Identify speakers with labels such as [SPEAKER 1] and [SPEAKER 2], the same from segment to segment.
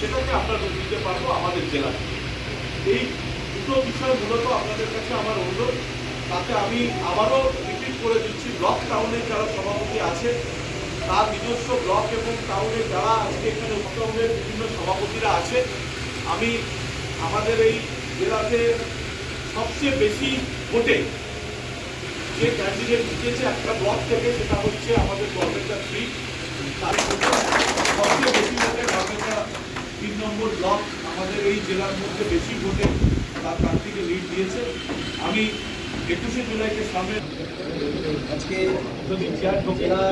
[SPEAKER 1] সেটাকে আমরা রূপ দিতে পারব আমাদের জেলাতে এই দুটো বিষয় মূলত আপনাদের কাছে আমার অনুরোধ। তাতে আমি আবারও রিপিট করে দিচ্ছি, ব্লক টাউনের যারা সভাপতি আছে, তার নিজস্ব ব্লক এবং টাউনের যারা আজকে এখানে উপটাউনের বিভিন্ন সভাপতিরা আছে, আমি আমাদের এই জেলাতে সবচেয়ে বেশি ভোটে যে ক্যান্ডিডেট জিতেছে একটা ব্লক থেকে, সেটা হচ্ছে আমাদের গভর্নমেন্টটা থ্রি তার সবচেয়ে বেশি ভোটে গভর্নমেন্টটা তিন নম্বর ব্লক আমাদের এই জেলার মধ্যে বেশি ভোটে তার প্রার্থীকে লিড দিয়েছে। আমি একুশে জুলাইকে সামনে
[SPEAKER 2] আজকে জেলা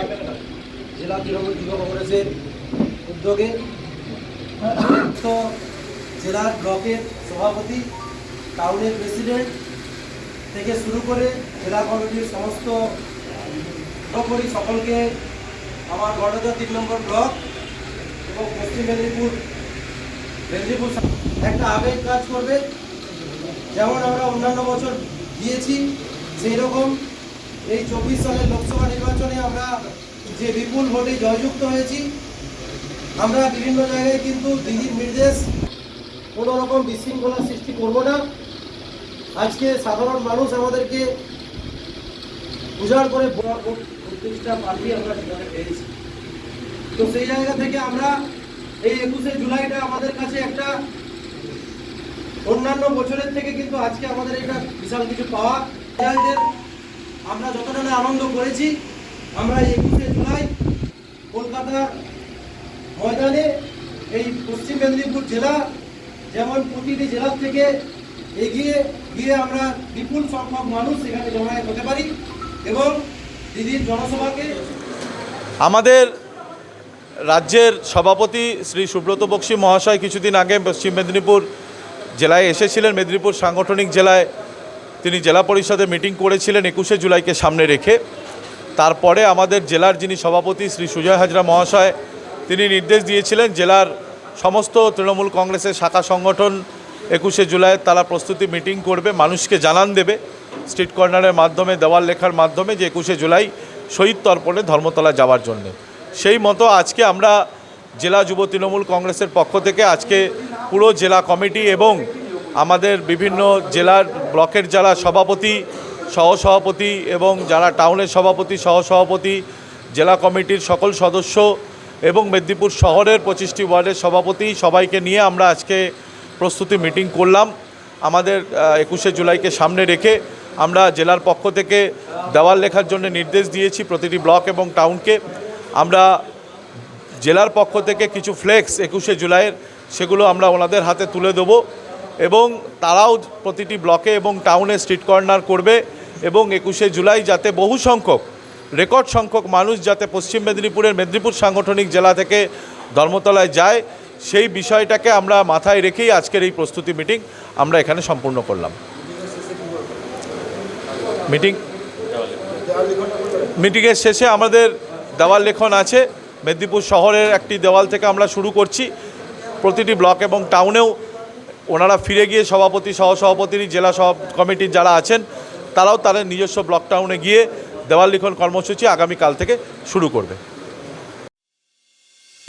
[SPEAKER 2] জেলা তৃণমূল যুব কংগ্রেসের উদ্যোগে তো জেলার ব্লকের সভাপতি, টাউনের প্রেসিডেন্ট থেকে শুরু করে জেলা কমিটির সমস্ত সভাপতি সকলকে আমার গণতা তিন নম্বর ব্লক এবং পশ্চিম মেদিনীপুর মেদিনীপুর একটা আবেগ কাজ করবে। যেমন আমরা অন্যান্য বছর গিয়েছি সেই রকম এই চব্বিশ সালের লোকসভা নির্বাচনে আমরা যে বিপুল ভোটে জয়যুক্ত হয়েছি, আমরা বিভিন্ন জায়গায় কিন্তু দিদির নির্দেশ, কোনো রকম বিশৃঙ্খলা সৃষ্টি করব না। আজকে সাধারণ মানুষ আমাদেরকে উজাড় করে বত্রিশটা প্রার্থী আমরা পেয়েছি। তো সেই জায়গা থেকে আমরা এই একুশে জুলাইটা আমাদের কাছে একটা অন্যান্য বছরের থেকে কিন্তু আজকে আমাদের এটা বিশাল কিছু পাওয়া। আমরা যতটা আনন্দ করেছি, আমরা একুশে জুলাই কলকাতার ময়দানে এই পশ্চিম মেদিনীপুর জেলা যেমন প্রতিটি জেলার থেকে এগিয়ে গিয়ে আমরা বিপুল সংখ্যক মানুষ এখানে জমায়েত হতে পারি এবং দিদির জনসভাকে
[SPEAKER 3] আমাদের রাজ্যের সভাপতি শ্রী সুব্রত বক্সী মহাশয় কিছুদিন আগে পশ্চিম মেদিনীপুর জেলায় এসেছিলেন। মেদিনীপুর সাংগঠনিক জেলায় তিনি জেলা পরিষদে মিটিং করেছিলেন একুশে জুলাইকে সামনে রেখে। তারপরে আমাদের জেলার যিনি সভাপতি শ্রী সুজয় হাজরা মহাশয়, তিনি নির্দেশ দিয়েছিলেন জেলার সমস্ত তৃণমূল কংগ্রেসের শাখা সংগঠন একুশে জুলাই তারা প্রস্তুতি মিটিং করবে, মানুষকে জানান দেবে, স্ট্রিট কর্নারের মাধ্যমে, দেওয়াল লেখার মাধ্যমে যে একুশে জুলাই শহীদ তর্পণে ধর্মতলা যাওয়ার জন্যে। সেই মতো আজকে আমরা জেলা যুব তৃণমূল কংগ্রেসের পক্ষ থেকে আজকে পুরো জেলা কমিটি এবং আমাদের বিভিন্ন জেলার ব্লকের যারা সভাপতি, সহসভাপতি এবং যারা টাউনের সভাপতি, সহসভাপতি, জেলা কমিটির সকল সদস্য এবং মেদিনীপুর শহরের পঁচিশটি ওয়ার্ডের সভাপতি সবাইকে নিয়ে আমরা আজকে প্রস্তুতি মিটিং করলাম। আমাদের একুশে জুলাইকে সামনে রেখে আমরা জেলার পক্ষ থেকে দেওয়াল লেখার জন্য নির্দেশ দিয়েছি প্রতিটি ব্লক এবং টাউনকে। আমরা জেলার পক্ষ থেকে কিছু ফ্লেক্স একুশে জুলাইয়ের, সেগুলো আমরা ওনাদের হাতে তুলে দেবো এবং তারাও প্রতিটি ব্লকে এবং টাউনে স্ট্রিট কর্নার করবে এবং একুশে জুলাই যাতে বহু সংখ্যক, রেকর্ড সংখ্যক মানুষ যাতে পশ্চিম মেদিনীপুরের মেদিনীপুর সাংগঠনিক জেলা থেকে ধর্মতলায় যায়, সেই বিষয়টাকে আমরা মাথায় রেখেই আজকের এই প্রস্তুতি মিটিং আমরা এখানে সম্পূর্ণ করলাম। মিটিং মিটিংয়ের শেষে আমাদের দেওয়াল লেখন আছে। মেদিনীপুর শহরের একটি দেওয়াল থেকে আমরা শুরু করছি। প্রতিটি ব্লক এবং টাউনেও ওনারা ফিরে গিয়ে সভাপতি, সহসভাপতি, জেলা সহ কমিটির যারা আছেন, তারাও তাদের নিজস্ব ব্লক টাউনে গিয়ে দেওয়াল লিখন কর্মসূচি আগামীকাল থেকে শুরু করবে।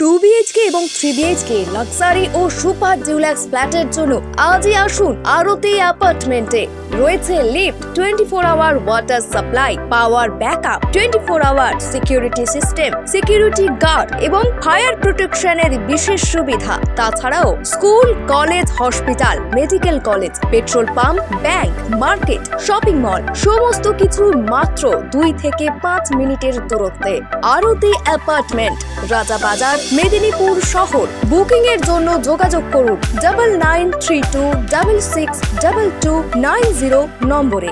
[SPEAKER 4] টু বিএইচকে এবং থ্রি বিএইচকে লাক্সারি ও সুপার ডিউলাক্স ফ্ল্যাটের জন্য আজই আসুন আরতি অ্যাপার্টমেন্টে। রয়েছে lift twenty four hour water supply power backup twenty four hour security system security guard এবং ফায়ার প্রোটেকশনের বিশেষ সুবিধা। তাছাড়াও school college hospital medical college petrol pump bank market shopping mall সমস্ত কিছু মাত্র দুই থেকে পাঁচ মিনিটের দূরত্বে। আরতি অ্যাপার্টমেন্ট রাজাবাজার, মেদিনীপুর শহর। বুকিং এর জন্য যোগাযোগ করুন double nine three two double six double two nine zero নম্বরে।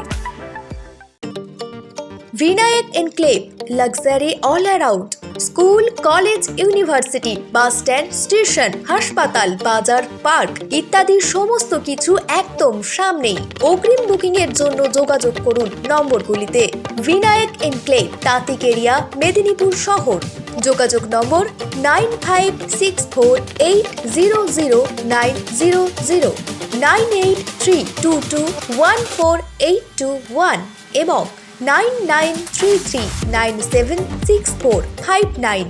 [SPEAKER 4] Vinayak enclave, luxury all around. School, college, university, bus stand, station, হাসপাতাল, বাজার, পার্ক ইত্যাদি সমস্ত কিছু একদম সামনেই। অগ্রিম বুকিং এর জন্য যোগাযোগ করুন নম্বরগুলিতে। ভিনায়ক এনক্লেভ, তাতিকেরিয়া, মেদিনীপুর শহর। যোগাযোগ number nine five six four eight zero zero nine zero zero, nine eight three two two one four eight two one এবং nine nine three three nine seven six four five nine.